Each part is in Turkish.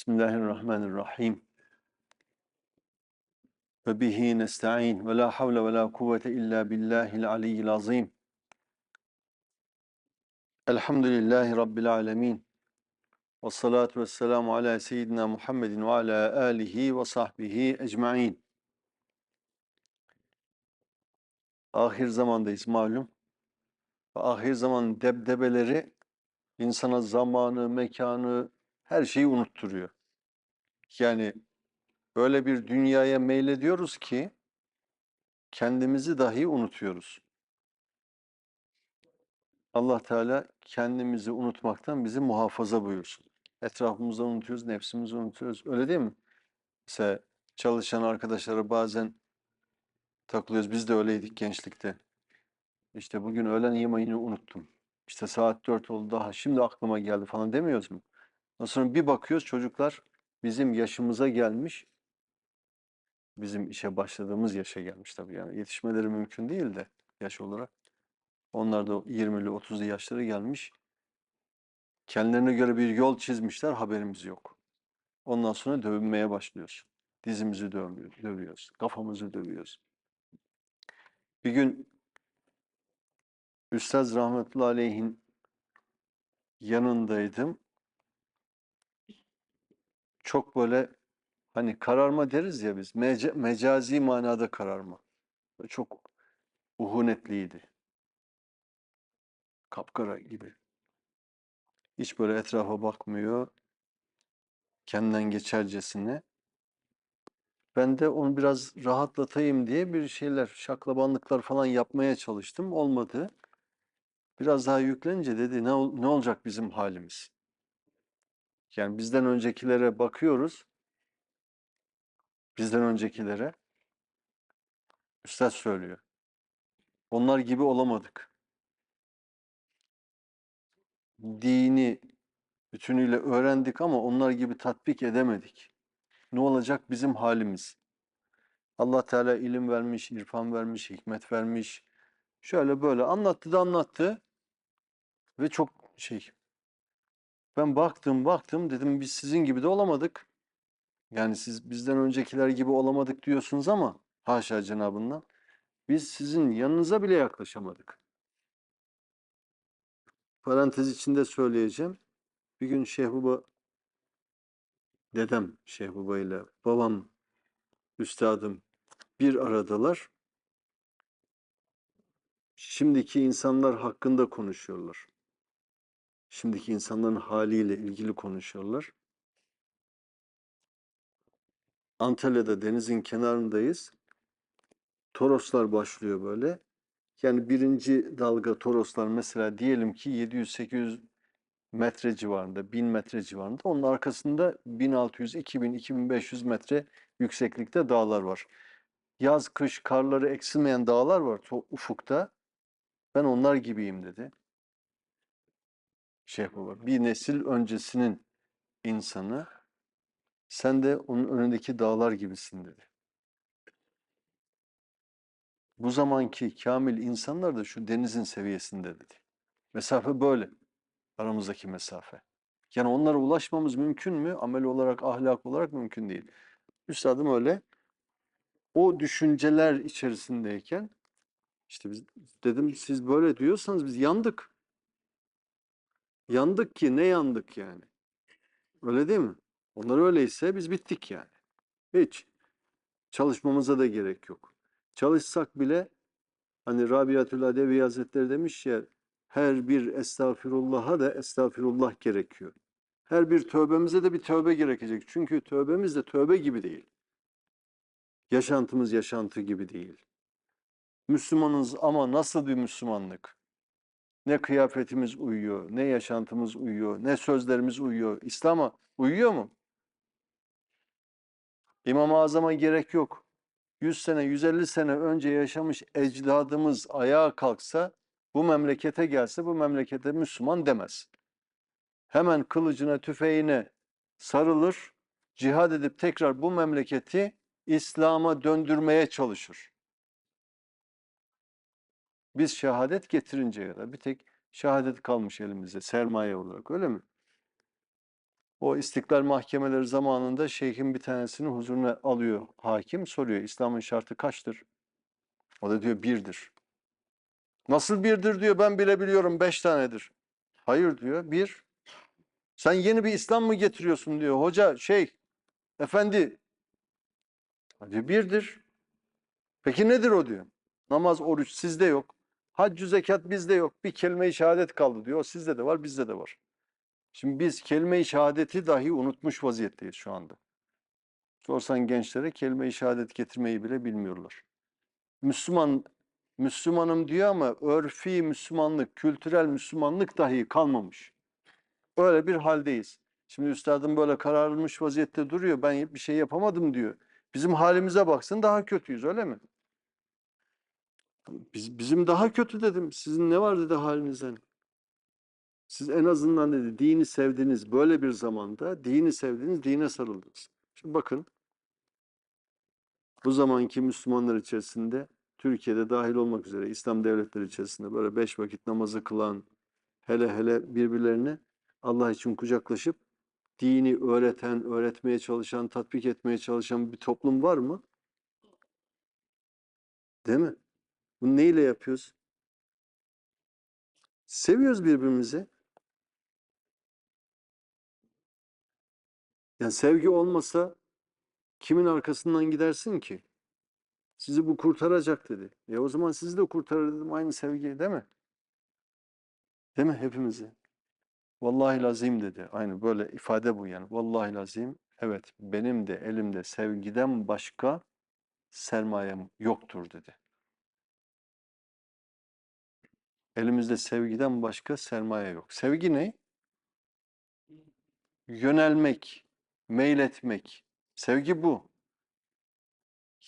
Bismillahirrahmanirrahim. Ve bihi nesta'in ve la havle ve la kuvvete illa billahil aliyyil azim. Elhamdülillahi Rabbil alemin. Ve salatu ve selamu ala seyyidina Muhammedin ve ala alihi ve sahbihi ecma'in. Ahir zamandayız malum. Ve ahir zaman debdebeleri insana zamanı, mekanı, her şeyi unutturuyor. Yani öyle bir dünyaya meylediyoruz ki kendimizi dahi unutuyoruz. Allah Teala kendimizi unutmaktan bizi muhafaza buyursun. Etrafımızı unutuyoruz, nefsimizi unutuyoruz. Öyle değil mi? Mesela çalışan arkadaşlara bazen takılıyoruz. Biz de öyleydik gençlikte. İşte bugün öğlen yemeğini unuttum. İşte saat dört oldu daha şimdi aklıma geldi falan demiyoruz mu? Sonra bir bakıyoruz çocuklar bizim yaşımıza gelmiş. Bizim işe başladığımız yaşa gelmiş tabii yani. Yetişmeleri mümkün değil de yaş olarak. Onlar da 20'li 30'lu yaşları gelmiş. Kendilerine göre bir yol çizmişler haberimiz yok. Ondan sonra dövünmeye başlıyoruz. Dizimizi dövüyoruz. Kafamızı dövüyoruz. Bir gün Üstaz Rahmetullahi Aleyh'in yanındaydım. Çok böyle hani kararma deriz ya biz. Meca- mecazi manada kararma. Çok uhunetliydi. Kapkara gibi. Hiç böyle etrafa bakmıyor. Kendinden geçercesine. Ben de onu biraz rahatlatayım diye bir şeyler, şaklabanlıklar falan yapmaya çalıştım. Olmadı. Biraz daha yüklenince dedi ne, ol- ne olacak bizim halimiz? Yani bizden öncekilere bakıyoruz. Bizden öncekilere. Üstad söylüyor. Onlar gibi olamadık. Dini bütünüyle öğrendik ama onlar gibi tatbik edemedik. Ne olacak bizim halimiz? Allah Teala ilim vermiş, irfan vermiş, hikmet vermiş. Şöyle böyle anlattı da anlattı ve çok şey. Ben baktım baktım dedim biz sizin gibi de olamadık. Yani siz bizden öncekiler gibi olamadık diyorsunuz ama haşa cenabından biz sizin yanınıza bile yaklaşamadık. Parantez içinde söyleyeceğim. Bir gün Şeyh Baba dedem Şeyh Baba ile babam üstadım bir aradalar. Şimdiki insanlar hakkında konuşuyorlar. Şimdiki insanların haliyle ilgili konuşuyorlar. Antalya'da denizin kenarındayız. Toroslar başlıyor böyle. Yani birinci dalga Toroslar mesela diyelim ki 700-800 metre civarında, 1000 metre civarında. Onun arkasında 1600, 2000, 2500 metre yükseklikte dağlar var. Yaz, kış, karları eksilmeyen dağlar var ufukta. Ben onlar gibiyim dedi. Şeyh Baba. Bir nesil öncesinin insanı sen de onun önündeki dağlar gibisin dedi. Bu zamanki kamil insanlar da şu denizin seviyesinde dedi. Mesafe böyle. Aramızdaki mesafe. Yani onlara ulaşmamız mümkün mü? Amel olarak, ahlak olarak mümkün değil. Üstadım öyle. O düşünceler içerisindeyken işte biz dedim siz böyle diyorsanız biz yandık. Yandık ki ne yandık yani? Öyle değil mi? Onlar öyleyse biz bittik yani. Hiç. Çalışmamıza da gerek yok. Çalışsak bile hani Rabiatül Adevi Hazretleri demiş ya her bir estağfirullah'a da estağfirullah gerekiyor. Her bir tövbemize de bir tövbe gerekecek. Çünkü tövbemiz de tövbe gibi değil. Yaşantımız yaşantı gibi değil. Müslümanız ama nasıl bir Müslümanlık? Ne kıyafetimiz uyuyor, ne yaşantımız uyuyor, ne sözlerimiz uyuyor. İslam'a uyuyor mu? İmam-ı Azam'a gerek yok. 100 sene, 150 sene önce yaşamış ecdadımız ayağa kalksa, bu memlekete gelse bu memlekete Müslüman demez. Hemen kılıcına, tüfeğine sarılır, cihad edip tekrar bu memleketi İslam'a döndürmeye çalışır. Biz şehadet getirinceye kadar bir tek şehadet kalmış elimizde sermaye olarak öyle mi? O istiklal mahkemeleri zamanında şeyhin bir tanesini huzuruna alıyor hakim. Soruyor İslam'ın şartı kaçtır? O da diyor birdir. Nasıl birdir diyor ben bile biliyorum beş tanedir. Hayır diyor bir. Sen yeni bir İslam mı getiriyorsun diyor. Hoca şey efendi diyor birdir. Peki nedir o diyor. Namaz, oruç sizde yok. Hac, zekat bizde yok. Bir kelime-i şehadet kaldı diyor. Sizde de var, bizde de var. Şimdi biz kelime-i şehadeti dahi unutmuş vaziyetteyiz şu anda. Sorsan gençlere kelime-i şehadet getirmeyi bile bilmiyorlar. Müslüman Müslümanım diyor ama örfi Müslümanlık, kültürel Müslümanlık dahi kalmamış. Öyle bir haldeyiz. Şimdi üstadım böyle kararılmış vaziyette duruyor. Ben bir şey yapamadım diyor. Bizim halimize baksın daha kötüyüz öyle mi? Biz, bizim daha kötü dedim. Sizin ne var dedi halinizden. Siz en azından dedi dini sevdiniz. Böyle bir zamanda dini sevdiniz, dine sarıldınız. Şimdi bakın bu zamanki Müslümanlar içerisinde Türkiye'de dahil olmak üzere İslam devletleri içerisinde böyle beş vakit namazı kılan hele hele birbirlerine Allah için kucaklaşıp dini öğreten, öğretmeye çalışan, tatbik etmeye çalışan bir toplum var mı? Değil mi? Bunu neyle yapıyoruz? Seviyoruz birbirimizi. Yani sevgi olmasa kimin arkasından gidersin ki? Sizi bu kurtaracak dedi. E o zaman sizi de kurtarır dedim aynı sevgi değil mi? Değil mi hepimizi? Vallahi lazim dedi. Aynı böyle ifade bu yani. Vallahi lazim. Evet benim de elimde sevgiden başka sermayem yoktur dedi. Elimizde sevgiden başka sermaye yok. Sevgi ne? Yönelmek, meyletmek. Sevgi bu.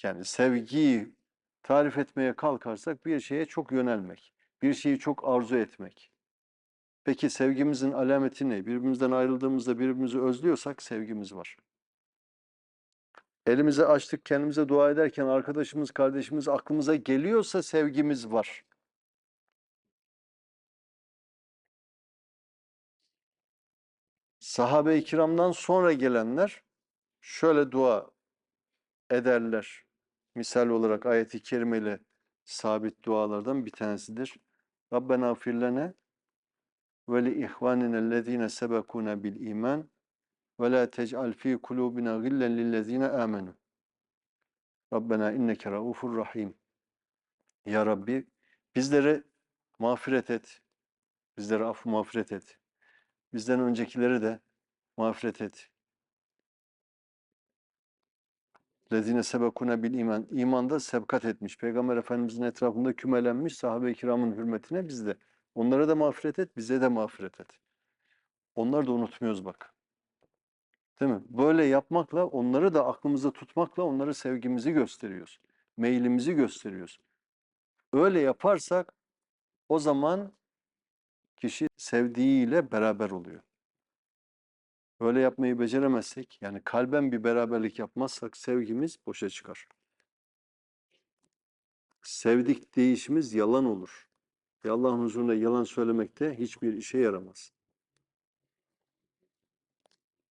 Yani sevgiyi tarif etmeye kalkarsak bir şeye çok yönelmek, bir şeyi çok arzu etmek. Peki sevgimizin alameti ne? Birbirimizden ayrıldığımızda birbirimizi özlüyorsak sevgimiz var. Elimizi açtık kendimize dua ederken arkadaşımız, kardeşimiz aklımıza geliyorsa sevgimiz var. Sahabe-i kiramdan sonra gelenler şöyle dua ederler. Misal olarak ayeti kerimeli sabit dualardan bir tanesidir. Rabbena firlene ve li ihvaninellezine sebekuna bil iman ve la tec'al fi kulubina gillen lillezine amenu. Rabbena inneke raufur rahim. Ya Rabbi bizleri mağfiret et. Bizlere affı mağfiret et. Bizden öncekileri de mağfiret et. Lezine sebekuna bil iman. İmanda sebkat etmiş. Peygamber Efendimizin etrafında kümelenmiş sahabe-i kiramın hürmetine biz de. Onlara da mağfiret et, bize de mağfiret et. Onları da unutmuyoruz bak. Değil mi? Böyle yapmakla, onları da aklımızda tutmakla onları sevgimizi gösteriyoruz. Meylimizi gösteriyoruz. Öyle yaparsak o zaman kişi sevdiğiyle beraber oluyor. Öyle yapmayı beceremezsek, yani kalben bir beraberlik yapmazsak sevgimiz boşa çıkar. Sevdik değişimiz yalan olur. Ve Allah'ın huzurunda yalan söylemekte hiçbir işe yaramaz.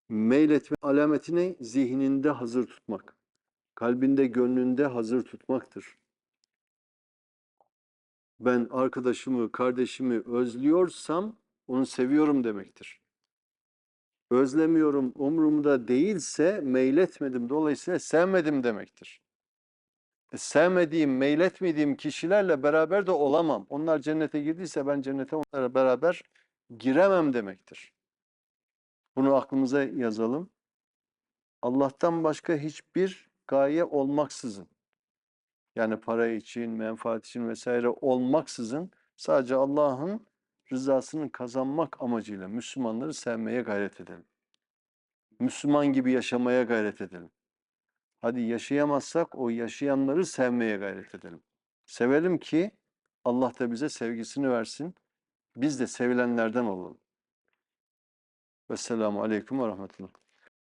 Meyletme alameti ne? Zihninde hazır tutmak. Kalbinde, gönlünde hazır tutmaktır. Ben arkadaşımı, kardeşimi özlüyorsam onu seviyorum demektir. Özlemiyorum, umurumda değilse meyletmedim. Dolayısıyla sevmedim demektir. E, sevmediğim, meyletmediğim kişilerle beraber de olamam. Onlar cennete girdiyse ben cennete onlara beraber giremem demektir. Bunu aklımıza yazalım. Allah'tan başka hiçbir gaye olmaksızın, yani para için, menfaat için vesaire olmaksızın sadece Allah'ın rızasını kazanmak amacıyla Müslümanları sevmeye gayret edelim. Müslüman gibi yaşamaya gayret edelim. Hadi yaşayamazsak o yaşayanları sevmeye gayret edelim. Sevelim ki Allah da bize sevgisini versin. Biz de sevilenlerden olalım. Vesselamu Aleyküm ve Rahmetullah.